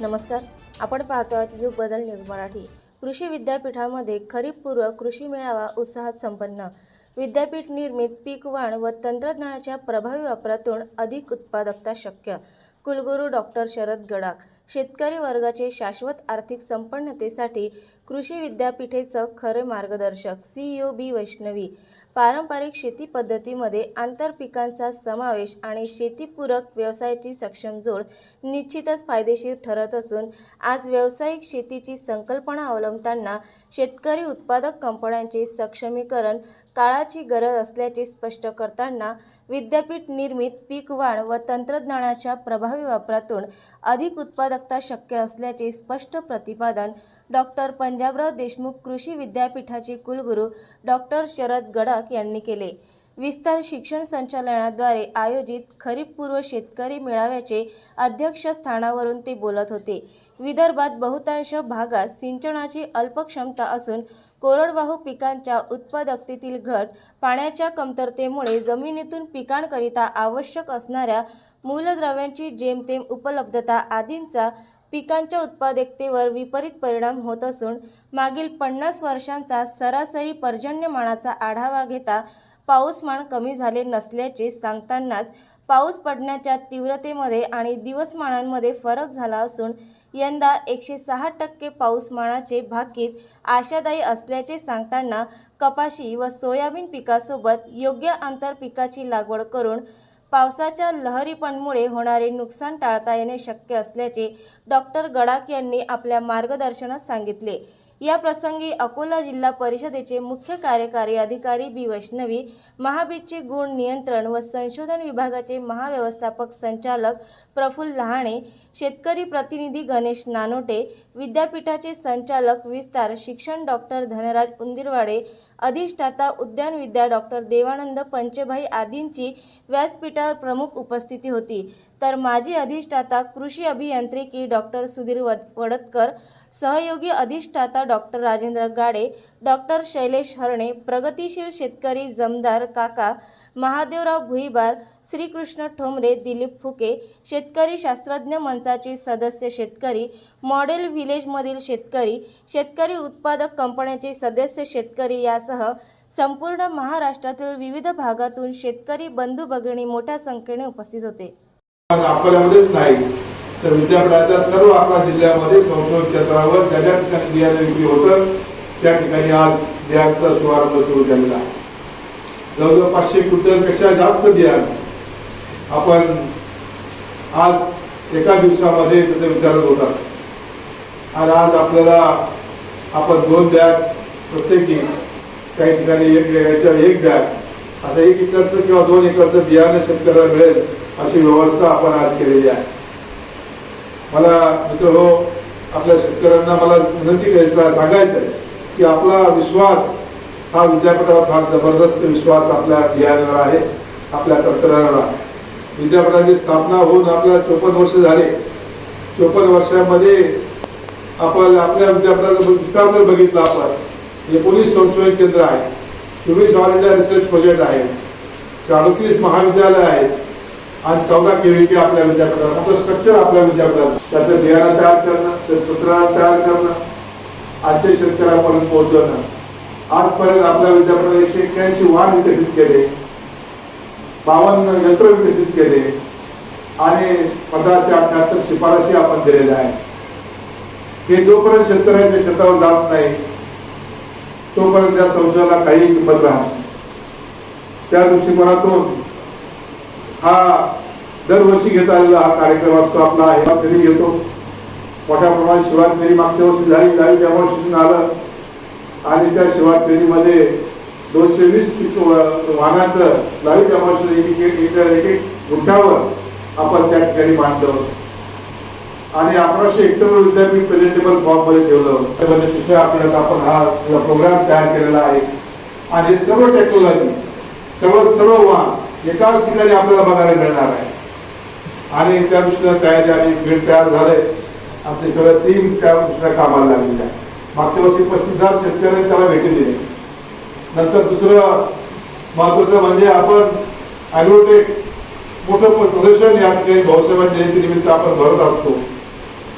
नमस्कार. आपण पाहतो आहात युग बदल न्यूज मराठी. कृषी विद्यापीठामध्ये खरीपपूर्व कृषी मेळावा उत्साहात संपन्न. विद्यापीठ निर्मित पीक वाण व तंत्रज्ञानाच्या प्रभावी वापरातून अधिक उत्पादकता शक्य. कुलगुरू डॉक्टर शरद गडाख शेतकरी वर्गाचे शाश्वत आर्थिक संपन्नतेसाठी कृषी विद्यापीठेचं खरे मार्गदर्शक सीईओ बी वैष्णवी. पारंपरिक शेती पद्धतीमध्ये आंतरपिकांचा समावेश आणि शेतीपूरक व्यवसायाची सक्षम जोड निश्चितच फायदेशीर ठरत असून आज व्यावसायिक शेतीची संकल्पना अवलंबताना शेतकरी उत्पादक कंपन्यांचे सक्षमीकरण काळाची गरज असल्याचे स्पष्ट करताना विद्यापीठ निर्मित पीक वाढ व तंत्रज्ञानाच्या प्रभावी वापरातून अधिक उत्पादक उत्पादकता शक्य असल्याचे स्पष्ट प्रतिपादन डॉक्टर पंजाबराव देशमुख कृषी विद्यापीठाचे कुलगुरू डॉक्टर शरद गडाख यांनी केले. विस्तार शिक्षण संचालनाद्वारे आयोजित खरीपपूर्व शेतकरी मेळाव्याचे अध्यक्षस्थानावरून ते बोलत होते. विदर्भात बहुतांश भागात सिंचनाची अल्प क्षमता असून कोरडवाहू पिकांच्या उत्पादकतेतील घट पाण्याच्या कमतरतेमुळे जमिनीतून पिकांकरिता आवश्यक असणाऱ्या मूलद्रव्यांची जेमतेम उपलब्धता आदींचा पिकांच्या उत्पादकतेवर विपरीत परिणाम होत असून मागील पन्नास वर्षांचा सरासरी पर्जन्यमानाचा आढावा घेता पाऊसमान कमी झाले नसल्याचे सांगतानाच पाऊस पडण्याच्या तीव्रतेमध्ये आणि दिवसमानांमध्ये फरक झाला असून यंदा एकशे सहा टक्के पाऊसमानाचे भाकीत आशादायी असल्याचे सांगताना कपाशी व सोयाबीन पिकासोबत योग्य आंतरपिकाची लागवड करून पावसाच्या लहरीपणमुळे होणारे नुकसान टाळता येणे शक्य असल्याचे डॉक्टर गडाख यांनी आपल्या मार्गदर्शनात सांगितले. या प्रसंगी अकोला जिल्हा परिषदेचे मुख्य कार्यकारी अधिकारी बी वैष्णवी महाबीजचे गुण नियंत्रण व संशोधन विभागाचे महाव्यवस्थापक संचालक प्रफुल्ल लहाणे शेतकरी प्रतिनिधी गणेश नानोटे विद्यापीठाचे संचालक विस्तार शिक्षण डॉक्टर धनराज उंदिरवाडे अधिष्ठाता उद्यान विद्या डॉक्टर देवानंद पंचभाई आदींची व्यासपीठावर प्रमुख उपस्थिती होती. तर माजी अधिष्ठाता कृषी अभियांत्रिकी डॉक्टर सुधीर वडतकर सहयोगी अधिष्ठाता डॉक्टर राजेंद्र गाडे डॉक्टर शैलेश हरणे प्रगतिशील शेतकरी जमदार काका महादेवराव भुईबार श्रीकृष्ण ठोंबरे दिलीप फुके शेतकरी शास्त्रज्ञ मंचाचे सदस्य शेतकरी मॉडेल व्हिलेजमधील शेतकरी शेतकरी उत्पादक कंपन्याचे सदस्य शेतकरी यासह संपूर्ण महाराष्ट्रातील विविध भागातून शेतकरी बंधू भगिनी मोठ्या संख्येने उपस्थित होते. तर विद्यापीठाच्या सर्व अकरा जिल्ह्यामध्ये संशोधन क्षेत्रावर ज्या ज्या ठिकाणी बियाणे विक्री होतं त्या ठिकाणी आज बियाचा शुभारंभ सुरू झालेला आहे. जवळजवळ पाचशे क्विंटलपेक्षा जास्त बियाणे आपण आज एका दिवसामध्ये त्याचे विचारत होतात आणि आज आपल्याला आपण दोन बॅग प्रत्येकी काही ठिकाणी एक याच्या एक बॅग आता एक एकरचं किंवा दोन एकरचं बियाणं शेतकऱ्याला मिळेल अशी व्यवस्था आपण आज केलेली आहे. मला मित्र हो आपल्या शेतकऱ्यांना मला विनंती करायचं सांगायचं आहे की आपला विश्वास हा विद्यापीठावर फार जबरदस्त विश्वास आपल्या बिहारला आहे आपल्या कर्तव्याला आहे. विद्यापीठाची स्थापना होऊन आपल्याला चोपन्न वर्ष झाले. चोपन्न वर्षामध्ये आपण आपल्या विद्यापीठाचा विस्तार जर बघितला आपण. एकोणीस संशोधन केंद्र आहे. चोवीस ऑल इंडिया रिसर्च प्रोजेक्ट आहे. अडतीस महाविद्यालय आहेत. आज चौदा केव्हीपी आपल्या विद्यापीठात मोठं स्ट्रक्चर आपल्या विद्यापीठात त्याचं बियाणं तयार करणं त्याचं पुस्तकाला तयार करणं आजच्या शेतकऱ्यापर्यंत पोहोचवणं. आजपर्यंत आपल्या विद्यापीठात एकशे एक्क्याऐंशी वाहन विकसित केले. बावन्न यंत्र विकसित केले. आणि पंधराशे अठ्याहत्तर शिफारशी आपण दिलेल्या आहेत. हे जोपर्यंत शेतकऱ्यांच्या शेतावर जात नाही तोपर्यंत त्या संशयाला काही किंमत राहत त्या दृष्टिकोनातून हा दरवर्षी घेत आलेला हा कार्यक्रम असतो आपला शिवार फेरी घेतो. मोठ्या प्रमाणात शिवार फेरी मागच्या वर्षी झाली झाली त्यामुळे शिजून आलं. आणि त्या शिवार फेरीमध्ये दोनशे वीस वाहनाचं लावी डेमॉन्स्ट्रेशन एक एक एक गुंठावर आपण त्या ठिकाणी मांडलं आणि अकराशे हेक्टर विद्यापीठ प्रेझेंटेबल फॉर्ममध्ये ठेवलं त्यामध्ये तिसऱ्या आपल्याला आपण हा प्रोग्राम तयार केलेला आहे. आणि सर्व टेक्नॉलॉजी सर्व सर्व वाहन एकाच ठिकाणी आपल्याला बघायला मिळणार आहे. आणि त्या दृष्टीनं तयारी आणि फील्ड तयार झाले आमचे सगळं टीम त्या दृष्टीनं कामाला लागलेली आहे मागच्या वर्षी पस्तीस हजार शेतकऱ्यांनी त्याला भेटी दिली. नंतर दुसरं महत्वाचं म्हणजे आपण ॲग्रोटेक मोठं प्रदर्शन या ठिकाणी भाऊसाहेबांच्या जयंतीनिमित्त आपण भरत असतो.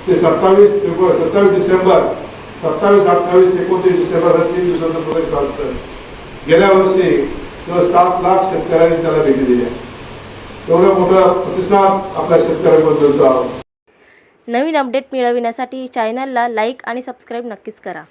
ते सत्तावीस फेब्रुवारी सत्तावीस डिसेंबर सत्तावीस अठ्ठावीस एकोणतीस डिसेंबर तीन दिवसाचं प्रदर्शन असतं. गेल्या वर्षी किंवा सात लाख शेतकऱ्यांनी त्याला भेटी दिल्या एवढा मोठा प्रतिसाद आपल्या शेतकऱ्यांबद्दलचा. नवीन अपडेट मिळविण्यासाठी चॅनलला लाईक आणि सबस्क्राईब नक्कीच करा.